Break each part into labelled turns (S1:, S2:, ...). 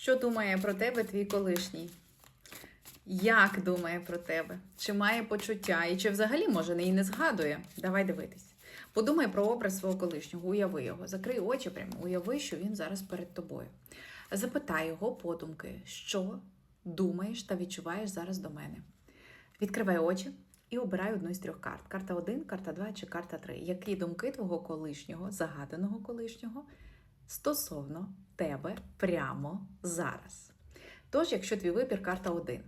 S1: Що думає про тебе твій колишній? Як думає про тебе? Чи має почуття? І чи взагалі, може, не і не згадує? Давай дивитись. Подумай про образ свого колишнього, уяви його, закрий очі прямо, уяви, що він зараз перед тобою. Запитай його подумки, що думаєш та відчуваєш зараз до мене. Відкривай очі і обирай одну із трьох карт: карта 1, карта 2 чи карта 3. Які думки твого колишнього, загаданого колишнього стосовно тебе прямо зараз? Тож, якщо твій вибір карта 1.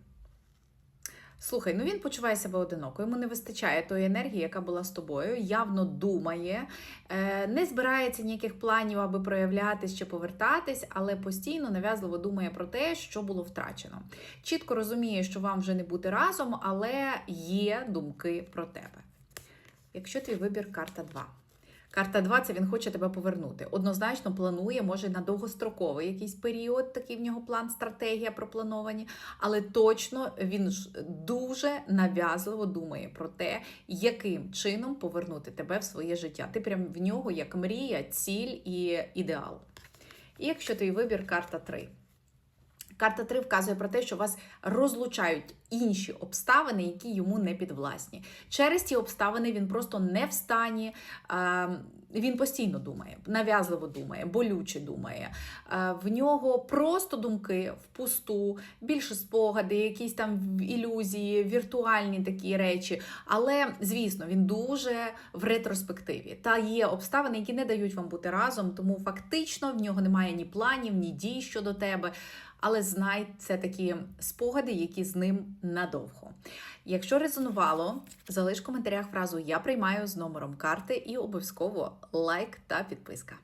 S1: Слухай, ну він почуває себе одиноко, йому не вистачає тої енергії, яка була з тобою, явно думає, е, не збирається ніяких планів, аби проявлятись чи повертатись, але постійно нав'язливо думає про те, що було втрачено. Чітко розуміє, що вам вже не бути разом, але є думки про тебе. Якщо твій вибір карта 2. Карта 2 це він хоче тебе повернути. Однозначно планує, може на довгостроковий якийсь період, такий в нього план, стратегія проплановані, але точно він ж дуже нав'язливо думає про те, яким чином повернути тебе в своє життя. Ти прям в нього як мрія, ціль і ідеал. І якщо твій вибір карта 3. Карта 3 вказує про те, що вас розлучають інші обставини, які йому не підвласні. Через ті обставини він просто не в стані. е, Він постійно думає, нав'язливо думає, болюче думає. Е, В нього просто думки впусту, більше спогади, якісь там ілюзії, віртуальні такі речі. Але, звісно, він дуже в ретроспективі. Та є обставини, які не дають вам бути разом, тому фактично в нього немає ні планів, ні дій щодо тебе. Але знай, це такі спогади, які з ним надовго. Якщо резонувало, залиш в коментарях фразу Я приймаю з номером карти і обов'язково лайк та підписка.